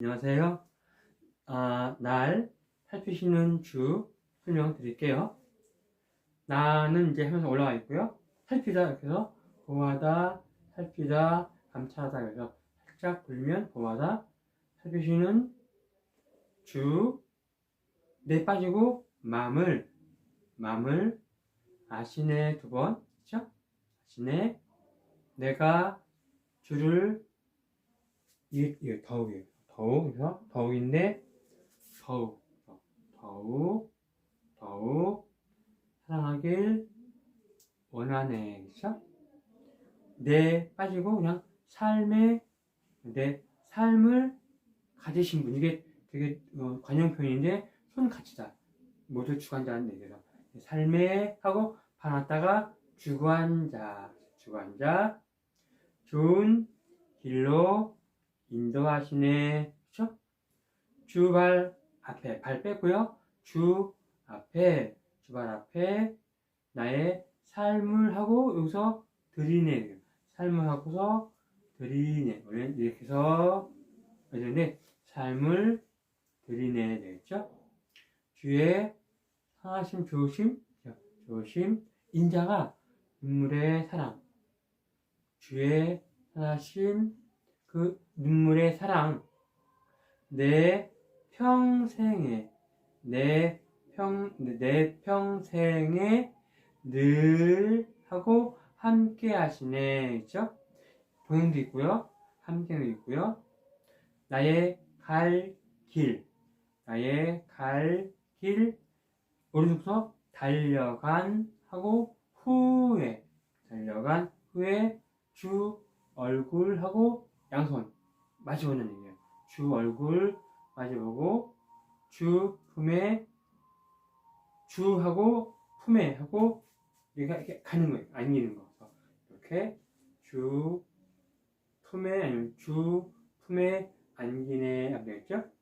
안녕하세요. 아, 날 살피시는 주 설명 드릴게요. 나는 이제 하면서 올라와 있고요. 살피다 이렇게 해서 보하다, 살피다, 감찰하다 그래서 살짝 불면 보하다, 살피시는 주, 내 빠지고 마음을 마음을 아시네 두 번, 그렇죠? 아시네 내가 주를 이게, 이게 더욱이에요. 더욱, 그래서 더욱인데, 더욱, 더욱, 더욱, 사랑하길 원하네. 그쵸? 내 빠지고, 그냥 삶의, 내 삶을 가지신 분. 이게 되게 어, 관용 표현인데, 손 같이다. 모두 주관자는 얘기죠. 삶에 하고, 반았다가 주관자, 주관자, 좋은 길로 인도하시네. 주발 앞에 발 빼고요. 주 앞에 주발 앞에 나의 삶을 하고 여기서 드리네. 삶을 하고서. 원래 이렇게 해서 되는데 삶을 드리네 되겠죠? 주의 상하심 조심 조심 인자가 눈물의 사랑 주의 상하심 그 눈물의 사랑, 내 평생에, 내 평, 내 평생에 늘 하고 함께 하시네. 그죠? 동행도 있고요. 함께도 있고요. 나의 갈 길, 나의 갈 길, 오른쪽서 달려간 하고 후에, 달려간 후에 주 얼굴하고 양손 마주보는 얘기예요. 주 얼굴 마주보고 주 품에 주하고 품에 하고 이렇게 가는 거예요. 안기는 거. 이렇게 주 품에 아니면 주 품에 안기네 하면 되겠죠?